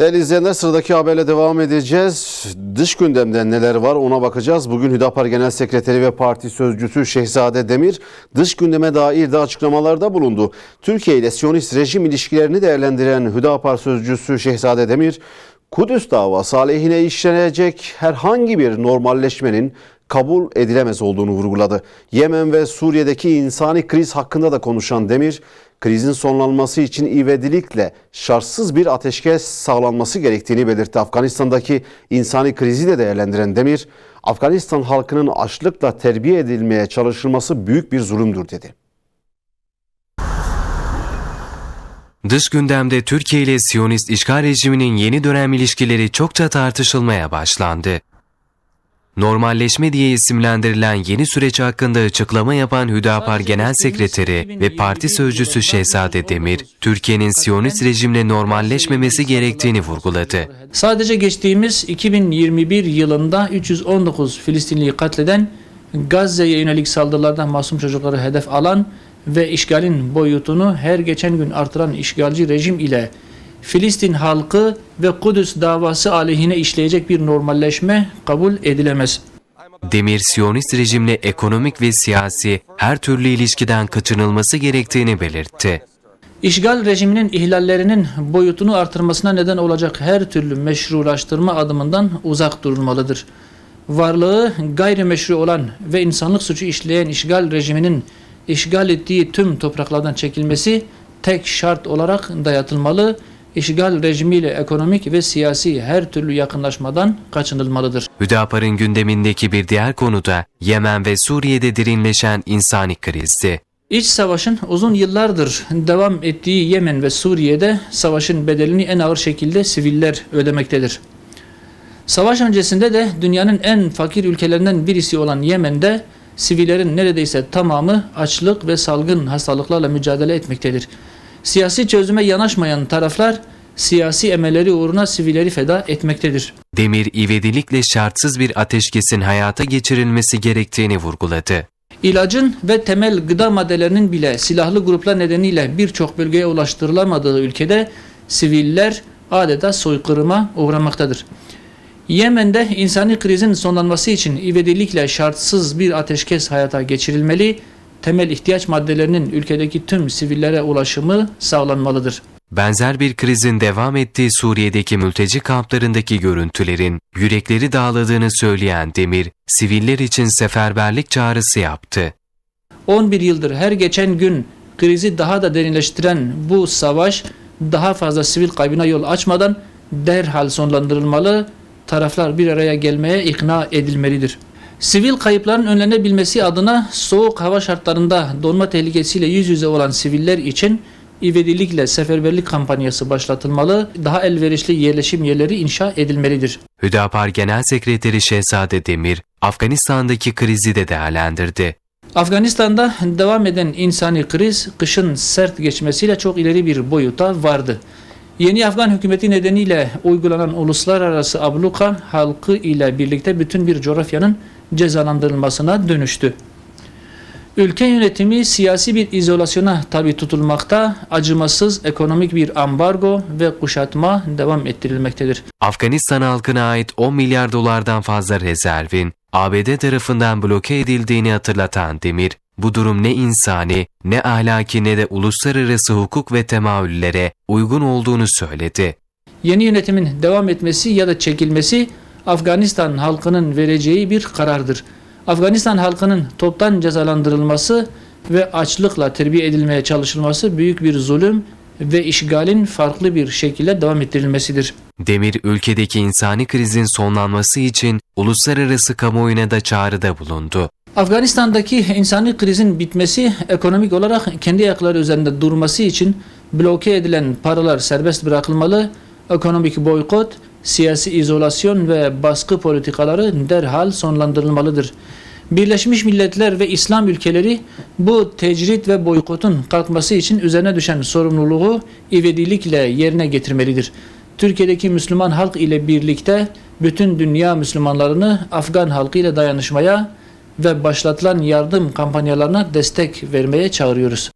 Değerli izleyenler sıradaki haberle devam edeceğiz. Dış gündemde neler var ona bakacağız. Bugün Hüdapar Genel Sekreteri ve Parti Sözcüsü Şehzade Demir dış gündeme dair de açıklamalarda bulundu. Türkiye ile Siyonist rejim ilişkilerini değerlendiren Hüdapar Sözcüsü Şehzade Demir, Kudüs davası aleyhine işlenecek herhangi bir normalleşmenin kabul edilemez olduğunu vurguladı. Yemen ve Suriye'deki insani kriz hakkında da konuşan Demir, krizin sonlanması için ivedilikle şartsız bir ateşkes sağlanması gerektiğini belirtti. Afganistan'daki insani krizi de değerlendiren Demir, Afganistan halkının açlıkla terbiye edilmeye çalışılması büyük bir zulümdür dedi. Dış gündemde Türkiye ile Siyonist işgal rejiminin yeni dönem ilişkileri çokça tartışılmaya başlandı. Normalleşme diye isimlendirilen yeni süreç hakkında açıklama yapan Hüdapar Genel Sekreteri ve Parti Sözcüsü Şehzade Demir, Türkiye'nin Siyonist rejimle normalleşmemesi gerektiğini vurguladı. Sadece geçtiğimiz 2021 yılında 319 Filistinliyi katleden, Gazze'ye yönelik saldırılardan masum çocukları hedef alan ve işgalin boyutunu her geçen gün artıran işgalci rejim ile Filistin halkı ve Kudüs davası aleyhine işleyecek bir normalleşme kabul edilemez. Demir, Siyonist rejimle ekonomik ve siyasi her türlü ilişkiden kaçınılması gerektiğini belirtti. İşgal rejiminin ihlallerinin boyutunu artırmasına neden olacak her türlü meşrulaştırma adımından uzak durulmalıdır. Varlığı gayrimeşru olan ve insanlık suçu işleyen işgal rejiminin işgal ettiği tüm topraklardan çekilmesi tek şart olarak dayatılmalı, işgal rejimiyle ekonomik ve siyasi her türlü yakınlaşmadan kaçınılmalıdır. Hüdapar'ın gündemindeki bir diğer konu da Yemen ve Suriye'de derinleşen insani krizdi. İç savaşın uzun yıllardır devam ettiği Yemen ve Suriye'de savaşın bedelini en ağır şekilde siviller ödemektedir. Savaş öncesinde de dünyanın en fakir ülkelerinden birisi olan Yemen'de sivillerin neredeyse tamamı açlık ve salgın hastalıklarla mücadele etmektedir. Siyasi çözüme yanaşmayan taraflar siyasi emelleri uğruna sivilleri feda etmektedir. Demir ivedilikle şartsız bir ateşkesin hayata geçirilmesi gerektiğini vurguladı. İlacın ve temel gıda maddelerinin bile silahlı gruplar nedeniyle birçok bölgeye ulaştırılamadığı ülkede siviller adeta soykırıma uğramaktadır. Yemen'de insani krizin sonlanması için ivedilikle şartsız bir ateşkes hayata geçirilmeli, temel ihtiyaç maddelerinin ülkedeki tüm sivillere ulaşımı sağlanmalıdır. Benzer bir krizin devam ettiği Suriye'deki mülteci kamplarındaki görüntülerin yürekleri dağladığını söyleyen Demir, siviller için seferberlik çağrısı yaptı. 11 yıldır her geçen gün krizi daha da derinleştiren bu savaş daha fazla sivil kaybına yol açmadan derhal sonlandırılmalı, taraflar bir araya gelmeye ikna edilmelidir. Sivil kayıpların önlenebilmesi adına soğuk hava şartlarında donma tehlikesiyle yüz yüze olan siviller için ivedilikle seferberlik kampanyası başlatılmalı, daha elverişli yerleşim yerleri inşa edilmelidir. Hüdapar Genel Sekreteri Şehzade Demir, Afganistan'daki krizi de değerlendirdi. Afganistan'da devam eden insani kriz kışın sert geçmesiyle çok ileri bir boyuta vardı. Yeni Afgan hükümeti nedeniyle uygulanan uluslararası abluka halkı ile birlikte bütün bir coğrafyanın cezalandırılmasına dönüştü. Ülke yönetimi siyasi bir izolasyona tabi tutulmakta, acımasız ekonomik bir ambargo ve kuşatma devam ettirilmektedir. Afganistan halkına ait 10 milyar dolardan fazla rezervin ABD tarafından bloke edildiğini hatırlatan Demir, bu durum ne insani, ne ahlaki ne de uluslararası hukuk ve temayüllere uygun olduğunu söyledi. Yeni yönetimin devam etmesi ya da çekilmesi Afganistan halkının vereceği bir karardır. Afganistan halkının toptan cezalandırılması ve açlıkla terbiye edilmeye çalışılması büyük bir zulüm ve işgalin farklı bir şekilde devam ettirilmesidir. Demir, ülkedeki insani krizin sonlanması için uluslararası kamuoyuna da çağrıda bulundu. Afganistan'daki insani krizin bitmesi, ekonomik olarak kendi ayakları üzerinde durması için bloke edilen paralar serbest bırakılmalı, ekonomik boykot, siyasi izolasyon ve baskı politikaları derhal sonlandırılmalıdır. Birleşmiş Milletler ve İslam ülkeleri bu tecrit ve boykotun kalkması için üzerine düşen sorumluluğu ivedilikle yerine getirmelidir. Türkiye'deki Müslüman halk ile birlikte bütün dünya Müslümanlarını Afgan halkı ile dayanışmaya ve başlatılan yardım kampanyalarına destek vermeye çağırıyoruz.